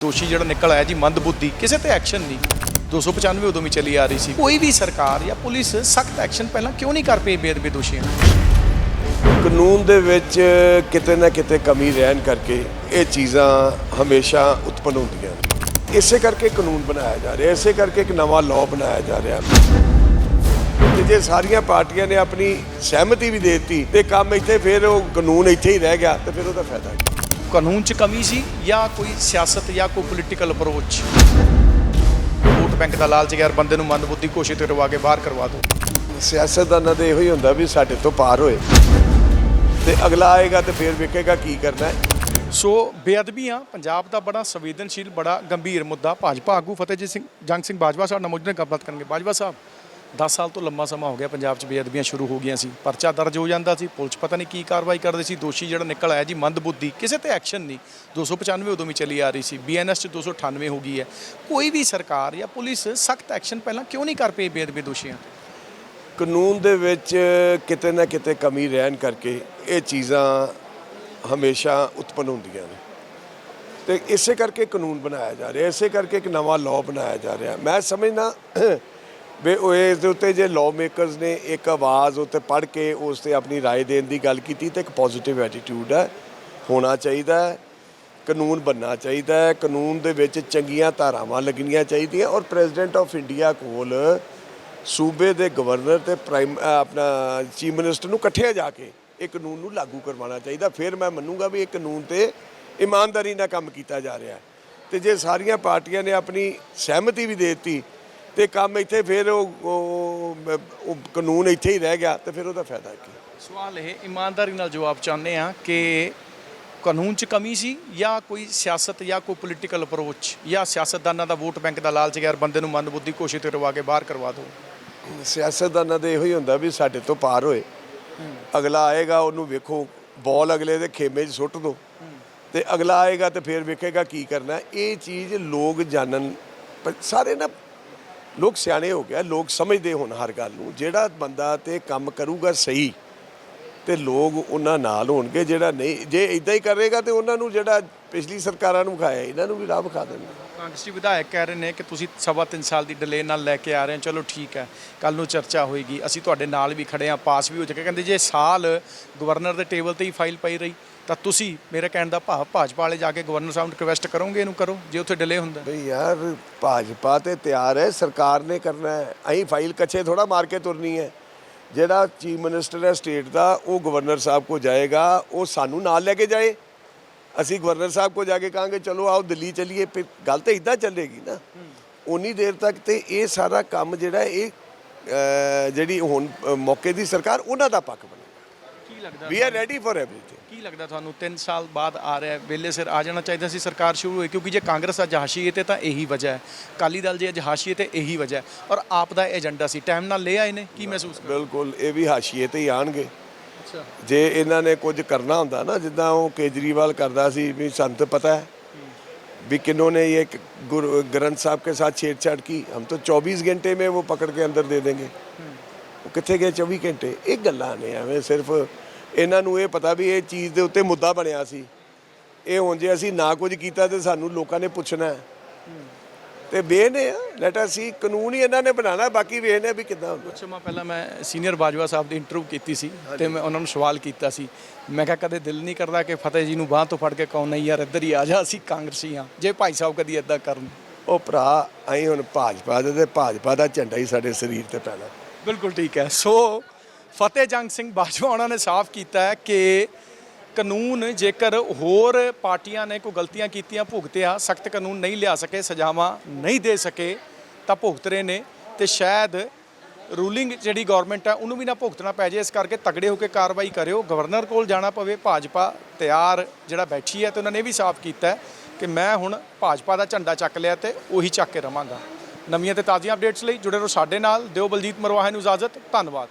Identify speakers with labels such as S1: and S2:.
S1: ਦੋਸ਼ੀ ਜਿਹੜਾ ਨਿਕਲ ਆਇਆ ਜੀ, ਮੰਦਬੁੱਧੀ, ਕਿਸੇ ਤੇ ਐਕਸ਼ਨ ਨਹੀਂ। 295 ਉਦੋਂ ਵੀ ਚੱਲੀ ਆ ਰਹੀ ਸੀ। ਕੋਈ ਵੀ ਸਰਕਾਰ ਜਾਂ ਪੁਲਿਸ ਸਖਤ ਐਕਸ਼ਨ ਪਹਿਲਾਂ ਕਿਉਂ ਨਹੀਂ ਕਰ ਪਈ ਬੇਅਦਬੀ ਦੋਸ਼ੀਆਂ ਨੂੰ?
S2: ਕਾਨੂੰਨ ਦੇ ਵਿੱਚ ਕਿਤੇ ਨਾ ਕਿਤੇ ਕਮੀ ਰਹਿਣ ਕਰਕੇ ਇਹ ਚੀਜ਼ਾਂ ਹਮੇਸ਼ਾ ਉਤਪੰਨ ਹੁੰਦੀਆਂ ਨੇ। ਇਸੇ ਕਰਕੇ ਕਾਨੂੰਨ ਬਣਾਇਆ ਜਾ ਰਿਹਾ, ਇਸੇ ਕਰਕੇ ਇੱਕ ਨਵਾਂ ਲਾਅ ਬਣਾਇਆ ਜਾ ਰਿਹਾ। ਤੇ ਜੇ ਸਾਰੀਆਂ ਪਾਰਟੀਆਂ ਨੇ ਆਪਣੀ ਸਹਿਮਤੀ ਵੀ ਦੇ ਦਿੱਤੀ ਤੇ ਕੰਮ ਇੱਥੇ ਫਿਰ ਉਹ ਕਾਨੂੰਨ ਇੱਥੇ ਹੀ ਰਹਿ ਗਿਆ ਤੇ ਫਿਰ ਉਹਦਾ ਫਾਇਦਾ ਕੀ?
S1: ਕਾਨੂੰਨ 'ਚ ਕਮੀ ਸੀ ਜਾਂ ਕੋਈ ਸਿਆਸਤ ਜਾਂ ਕੋਈ ਪੋਲੀਟੀਕਲ ਅਪਰੋਚ ਵੋਟ ਬੈਂਕ ਦਾ ਲਾਲਚ ਯਾਰ ਬੰਦੇ ਨੂੰ ਮੰਦਬੁੱਧੀ ਘੋਸ਼ਿਤ ਕਰਵਾ ਕੇ ਬਾਹਰ ਕਰਵਾ ਦਿਓ।
S2: ਸਿਆਸਤਦਾਨਾਂ ਦਾ ਇਹੋ ਹੀ ਹੁੰਦਾ ਵੀ ਸਾਡੇ ਤੋਂ ਪਾਰ ਹੋਏ। ਤੇ ਅਗਲਾ ਆਏਗਾ ਤੇ ਫਿਰ ਵੇਖੇਗਾ ਕੀ ਕਰਨਾ ਹੈ।
S1: ਸੋ ਬੇਅਦਬੀਆਂ ਪੰਜਾਬ ਦਾ ਬੜਾ ਸੰਵੇਦਨਸ਼ੀਲ ਬੜਾ ਗੰਭੀਰ ਮੁੱਦਾ। ਭਾਜਪਾ ਆਗੂ ਫਤਿਹਜੀਤ ਸਿੰਘ ਜੰਗ ਸਿੰਘ ਬਾਜਵਾ ਸਾਹਿਬ ਨਾਲ ਮੌਜੂਦ ਗੱਲਬਾਤ ਕਰਨਗੇ। ਬਾਜਵਾ ਸਾਹਿਬ 10 ਸਾਲ ਤੋਂ ਲੰਮਾ ਸਮਾਂ ਹੋ ਗਿਆ ਪੰਜਾਬ 'ਚ ਬੇਅਦਬੀਆਂ ਸ਼ੁਰੂ ਹੋ ਗਈਆਂ ਸੀ। ਪਰਚਾ ਦਰਜ ਹੋ ਜਾਂਦਾ ਸੀ। ਪੁਲਿਸ ਪਤਾ ਨਹੀਂ ਕੀ ਕਾਰਵਾਈ ਕਰਦੇ ਸੀ। ਦੋਸ਼ੀ ਜਿਹੜਾ ਨਿਕਲ ਆਇਆ ਜੀ, ਮੰਦਬੁੱਧੀ। ਕਿਸੇ ਤੇ ਐਕਸ਼ਨ ਨਹੀਂ। 295 ਉਦੋਂ ਵੀ ਚੱਲੀ ਆ ਰਹੀ ਸੀ। ਬੀਐਨਐਸ 'ਚ 298 ਹੋ ਗਈ ਹੈ। ਕੋਈ ਵੀ ਸਰਕਾਰ ਜਾਂ ਪੁਲਿਸ ਸਖਤ ਐਕਸ਼ਨ ਪਹਿਲਾਂ ਕਿਉਂ ਨਹੀਂ ਕਰ ਪਈ ਬੇਅਦਬੀ ਦੋਸ਼ੀਆਂ?
S2: ਕਾਨੂੰਨ ਦੇ ਵਿੱਚ ਕਿਤੇ ਨਾ ਕਿਤੇ ਕਮੀ ਰਹਿਣ ਕਰਕੇ ਇਹ ਚੀਜ਼ਾਂ ਹਮੇਸ਼ਾ ਉਤਪੰਨ ਹੁੰਦੀਆਂ ਨੇ। ਤੇ ਇਸੇ ਕਰਕੇ ਕਾਨੂੰਨ ਬਣਾਇਆ ਜਾ ਰਿਹਾ। ਇਸੇ ਕਰਕੇ ਇੱਕ ਨਵਾਂ ਲਾਅ ਬਣਾਇਆ ਜਾ ਰਿਹਾ। ਮੈਂ ਸਮਝਦਾ ਵੀ ਉਹ ਇਸ ਦੇ ਉੱਤੇ ਜੇ ਲਾਅ ਮੇਕਰਸ ਨੇ ਇੱਕ ਆਵਾਜ਼ ਉੱਤੇ ਪੜ੍ਹ ਕੇ ਉਸ ਤੇ ਆਪਣੀ رائے ਦੇਣ ਦੀ ਗੱਲ ਕੀਤੀ ਤੇ ਇੱਕ ਪੋਜ਼ਿਟਿਵ ਐਟੀਟਿਊਡ ਹੈ ਹੋਣਾ ਚਾਹੀਦਾ ਹੈ ਕਾਨੂੰਨ ਬਣਨਾ ਚਾਹੀਦਾ ਹੈ ਕਾਨੂੰਨ ਦੇ ਵਿੱਚ ਚੰਗੀਆਂ ਧਾਰਾਵਾਂ ਲੱਗਣੀਆਂ ਚਾਹੀਦੀਆਂ ਔਰ ਪ੍ਰੈਜ਼ੀਡੈਂਟ ਆਫ ਇੰਡੀਆ ਕੋਲ ਸੂਬੇ ਦੇ ਗਵਰਨਰ ਤੇ ਪ੍ਰਾਈਮ ਅਹ ਆਪਣਾ ਚੀਫ ਮਿਨਿਸਟਰ ਨੂੰ ਇਕੱਠੇ ਜਾ ਕੇ ਇਹ ਕਾਨੂੰਨ ਨੂੰ ਲਾਗੂ ਕਰਵਾਉਣਾ ਚਾਹੀਦਾ ਫਿਰ ਮੈਂ ਮੰਨੂਗਾ ਵੀ ਇਹ ਕਾਨੂੰਨ ਤੇ ਇਮਾਨਦਾਰੀ ਨਾਲ ਕੰਮ ਕੀਤਾ ਜਾ ਰਿਹਾ ਹੈ ਤੇ ਜੇ ਸਾਰੀਆਂ ਪਾਰਟੀਆਂ ਨੇ ਆਪਣੀ ਸਹਿਮਤੀ ਵੀ ਦੇ ਦਿੱਤੀ ਤੇ ਕੰਮ ਇੱਥੇ ਫਿਰ ਉਹ ਉਹ ਉਹ ਕਾਨੂੰਨ ਇੱਥੇ ਹੀ ਰਹਿ ਗਿਆ ਤੇ ਫਿਰ ਉਹਦਾ ਫਾਇਦਾ ਕੀ?
S1: ਸਵਾਲ ਇਹ ਇਮਾਨਦਾਰੀ ਨਾਲ ਜਵਾਬ ਚਾਹੁੰਦੇ ਆ ਕਿ ਕਾਨੂੰਨ 'ਚ ਕਮੀ ਸੀ ਜਾਂ ਕੋਈ ਸਿਆਸਤ ਜਾਂ ਕੋਈ ਪੋਲੀਟੀਕਲ ਅਪਰੋਚ ਜਾਂ ਸਿਆਸਤਦਾਨਾਂ ਦਾ ਵੋਟ ਬੈਂਕ ਦਾ ਲਾਲਚ ਯਾਰ ਬੰਦੇ ਨੂੰ ਮੰਦਬੁੱਧੀ ਘੋਸ਼ਿਤ ਕਰਵਾ ਕੇ ਬਾਹਰ ਕਰਵਾ ਦਿਓ?
S2: ਸਿਆਸਤਦਾਨਾਂ ਦਾ ਇਹੋ ਹੀ ਹੁੰਦਾ ਵੀ ਸਾਡੇ ਤੋਂ ਪਾਰ ਹੋਏ। ਅਗਲਾ ਆਏਗਾ ਉਹਨੂੰ ਵੇਖੋ ਬਾਲ ਅਗਲੇ ਦੇ ਖੇਮੇ 'ਚ ਸੁੱਟ ਦੋ। ਤੇ ਅਗਲਾ ਆਏਗਾ ਤੇ ਫਿਰ ਵੇਖੇਗਾ ਕੀ ਕਰਨਾ। ਇਹ ਚੀਜ਼ ਲੋਕ ਜਾਣਨ ਸਾਰੇ ਨਾ ਲੋਕ ਸਿਆਣੇ ਹੋ ਗਿਆ ਲੋਕ ਸਮਝਦੇ ਹੁਣ ਹਰ ਗੱਲ ਨੂੰ, ਜਿਹੜਾ ਬੰਦਾ ਤੇ ਕੰਮ ਕਰੂਗਾ ਸਹੀ ਤੇ ਲੋਕ ਉਹਨਾਂ ਨਾਲ ਹੋਣਗੇ ਜਿਹੜਾ ਨਹੀਂ ਜੇ ਇਦਾਂ ਹੀ ਕਰੇਗਾ ਤੇ ਉਹਨਾਂ ਨੂੰ ਜਿਹੜਾ ਪਿਛਲੀ ਸਰਕਾਰਾਂ ਨੂੰ ਖਾਇਆ ਇਹਨਾਂ ਨੂੰ ਵੀ ਰਾਹ ਵਿਖਾ ਦੇਣਗੇ
S1: ਕਾਂਗਰਸੀ ਵਿਧਾਇਕ ਕਹਿ ਰਹੇ ਨੇ ਕਿ ਤੁਸੀਂ ਸਵਾ ਤਿੰਨ ਸਾਲ ਦੀ ਡਿਲੇ ਨਾਲ ਲੈ ਕੇ ਆ ਰਹੇ ਹੋ ਚਲੋ ਠੀਕ ਹੈ ਕੱਲ ਨੂੰ ਚਰਚਾ ਹੋਏਗੀ ਅਸੀਂ ਤੁਹਾਡੇ ਨਾਲ ਵੀ ਖੜੇ ਆ ਪਾਸ ਵੀ ਹੋ ਜਾਏਗਾ ਕਹਿੰਦੇ ਜੇ ਸਾਲ ਗਵਰਨਰ ਦੇ ਟੇਬਲ ਤੇ ਹੀ ਫਾਈਲ ਪਈ ਰਹੀ ਤਾਂ ਤੁਸੀਂ ਮੇਰੇ ਕਹਿਣ ਦਾ ਭਾਵ ਭਾਜਪਾ ਵਾਲੇ ਜਾ ਕੇ ਗਵਰਨਰ ਸਾਹਿਬ ਨੂੰ ਰਿਕਵੈਸਟ ਕਰੋਗੇ ਇਹਨੂੰ ਕਰੋ ਜੇ ਉੱਥੇ ਡਿਲੇ ਹੁੰਦਾ।
S2: ਬਈ ਯਾਰ ਭਾਜਪਾ ਤੇ ਤਿਆਰ ਹੈ ਸਰਕਾਰ ਨੇ ਕਰਨਾ ਹੈ ਅਸੀਂ ਫਾਈਲ ਕੱਚੇ ਥੋੜਾ ਮਾਰ ਕੇ ਤੁਰਨੀ ਹੈ। ਜਿਹੜਾ ਚੀਫ ਮਿਨਿਸਟਰ ਹੈ ਸਟੇਟ ਦਾ ਉਹ ਗਵਰਨਰ ਸਾਹਿਬ ਕੋ ਜਾਏਗਾ ਉਹ ਸਾਨੂੰ ਨਾਲ ਲੈ ਕੇ ਜਾਏ। ਅਸੀਂ ਗਵਰਨਰ ਸਾਹਿਬ ਕੋ ਜਾ ਕੇ ਕਹਾਂਗੇ ਚਲੋ ਆਓ ਦਿੱਲੀ ਚਲੀਏ। ਫਿਰ ਗੱਲ ਤਾਂ ਇਦਾਂ ਚੱਲੇਗੀ ਨਾ। ਉਨੀ ਦੇਰ ਤੱਕ ਤੇ ਇਹ ਸਾਰਾ ਕੰਮ ਜਿਹੜਾ ਇਹ ਜਿਹੜੀ ਹੁਣ ਮੌਕੇ ਦੀ ਸਰਕਾਰ ਉਹਨਾਂ ਦਾ ਪੱਖ ਬਣੇਗਾ।
S1: ਕੀ ਲੱਗਦਾ
S2: we are ready for everything
S1: ਕੀ ਲੱਗਦਾ ਤੁਹਾਨੂੰ 3 ਸਾਲ ਬਾਅਦ ਆ ਰਿਹਾ ਹੈ ਵੇਲੇ ਸਿਰ ਆ ਜਾਣਾ ਚਾਹੀਦਾ ਸੀ ਸਰਕਾਰ ਸ਼ੁਰੂ ਹੋਈ ਕਿਉਂਕਿ ਜੇ ਕਾਂਗਰਸ ਅੱਜ ਹਾਸ਼ੀਏ ਤੇ ਤਾਂ ਇਹੀ ਵਜ੍ਹਾ ਹੈ ਕਾਲੀ ਦਲ ਜੇ ਅੱਜ ਹਾਸ਼ੀਏ ਤੇ ਇਹੀ ਵਜ੍ਹਾ ਹੈ ਔਰ ਆਪ ਦਾ ਏਜੰਡਾ ਸੀ ਟਾਈਮ ਨਾਲ ਲੈ ਆਏ ਨੇ ਕੀ ਮਹਿਸੂਸ ਕਰ
S2: ਬਿਲਕੁਲ ਇਹ ਵੀ ਹਾਸ਼ੀਏ ਤੇ ਹੀ ਆਣਗੇ
S1: ਅੱਛਾ
S2: ਜੇ ਇਹਨਾਂ ਨੇ ਕੁਝ ਕਰਨਾ ਹੁੰਦਾ ਨਾ ਜਿੱਦਾਂ ਉਹ ਕੇਜਰੀਵਾਲ ਕਰਦਾ ਸੀ ਵੀ ਸਾਨੂੰ ਤਾਂ ਪਤਾ ਹੈ भी किन्होंने ये गुरु ग्रंथ साहब के साथ छेड़छाड़ की हम तो 24 घंटे में वो पकड़ के अंदर दे देंगे ਉਹ ਕਿੱਥੇ ਗਏ 24 ਘੰਟੇ ਇਹ ਗੱਲਾਂ ਨੇ ਐਵੇਂ ਸਿਰਫ ਇਹਨਾਂ ਨੂੰ ਇਹ ਪਤਾ ਵੀ ਇਹ ਚੀਜ਼ ਦੇ ਉੱਤੇ ਮੁੱਦਾ ਬਣਿਆ ਸੀ। ਇਹ ਹੁਣ ਜੇ ਅਸੀਂ ਨਾ ਕੁਝ ਕੀਤਾ ਤੇ ਸਾਨੂੰ ਲੋਕਾਂ ਨੇ ਪੁੱਛਣਾ ਤੇ ਵੇਖਦੇ ਆ ਲੈਟ ਅਸ ਸੀ ਕਾਨੂੰਨ ਹੀ ਇਹਨਾਂ ਨੇ ਬਣਾਉਣਾ ਬਾਕੀ ਵੇਖਦੇ ਆ ਵੀ ਕਿੱਦਾਂ ਹੁੰਦਾ।
S1: ਕੁਝ ਸਮਾਂ ਪਹਿਲਾਂ ਮੈਂ ਸੀਨੀਅਰ ਬਾਜਵਾ ਸਾਹਿਬ ਦੀ ਇੰਟਰਵਿਊ ਕੀਤੀ ਸੀ ਤੇ ਮੈਂ ਉਹਨਾਂ ਨੂੰ ਸਵਾਲ ਕੀਤਾ ਸੀ। ਮੈਂ ਕਿਹਾ ਕਦੇ ਦਿਲ ਨਹੀਂ ਕਰਦਾ ਕਿ ਫਤਿਹ ਜੀ ਨੂੰ ਬਾਹ ਤੋਂ ਫੜ ਕੇ ਕਹੋ ਨਹੀਂ ਯਾਰ ਇੱਧਰ ਹੀ ਆ ਜਾ ਅਸੀਂ ਕਾਂਗਰਸੀ ਹਾਂ। ਜੇ ਭਾਈ ਸਾਹਿਬ ਕਦੀ ਇਦਾਂ ਕਰਨ?
S2: ਉਹ ਭਰਾ ਅਸੀਂ ਹੁਣ ਭਾਜਪਾ ਦੇ ਤੇ ਭਾਜਪਾ ਦਾ ਝੰਡਾ ਹੀ ਸਾਡੇ ਸਰੀਰ ਤੇ ਪੈਣਾ।
S1: ਬਿਲਕੁਲ ਠੀਕ ਹੈ। ਸੋ ਫਤਿਹ ਜੰਗ ਸਿੰਘ ਬਾਜਵਾ ਉਹਨਾਂ ਨੇ ਸਾਫ਼ ਕੀਤਾ ਹੈ ਕਿ ਕਾਨੂੰਨ ਜੇਕਰ ਹੋਰ ਪਾਰਟੀਆਂ ਨੇ ਕੋਈ ਗਲਤੀਆਂ ਕੀਤੀਆਂ, ਭੁਗਤਿਆ, ਸਖਤ ਕਾਨੂੰਨ ਨਹੀਂ ਲਿਆ ਸਕੇ, ਸਜ਼ਾਵਾਂ ਨਹੀਂ ਦੇ ਸਕੇ, ਤਾਂ ਭੁਗਤ ਰਹੇ ਨੇ ਤੇ ਸ਼ਾਇਦ ਰੂਲਿੰਗ ਜਿਹੜੀ ਗਵਰਨਮੈਂਟ ਹੈ ਉਹਨੂੰ ਵੀ ਨਾ ਭੁਗਤਣਾ ਪੈ ਜਾਏ ਇਸ ਕਰਕੇ ਤਗੜੇ ਹੋ ਕੇ ਕਾਰਵਾਈ ਕਰਿਓ ਗਵਰਨਰ ਕੋਲ ਜਾਣਾ ਪਵੇ, ਭਾਜਪਾ ਤਿਆਰ ਜਿਹੜਾ ਬੈਠੀ ਹੈ ਤੇ ਉਹਨਾਂ ਨੇ ਇਹ ਵੀ ਸਾਫ਼ ਕੀਤਾ ਕਿ ਮੈਂ ਹੁਣ ਭਾਜਪਾ ਦਾ ਝੰਡਾ ਚੱਕ ਲਿਆ ਤੇ ਉਹੀ ਚੱਕ ਕੇ ਰਵਾਂਗਾ। ਨਵੀਆਂ ਤੇ ਤਾਜ਼ੀਆਂ ਅਪਡੇਟਸ ਲਈ ਜੁੜੇ ਰਹੋ ਸਾਡੇ ਨਾਲ। ਦਿਓ ਬਲਜੀਤ ਮਰਵਾਹੇ ਨੂੰ ਇਜਾਜ਼ਤ ਧੰਨਵਾਦ।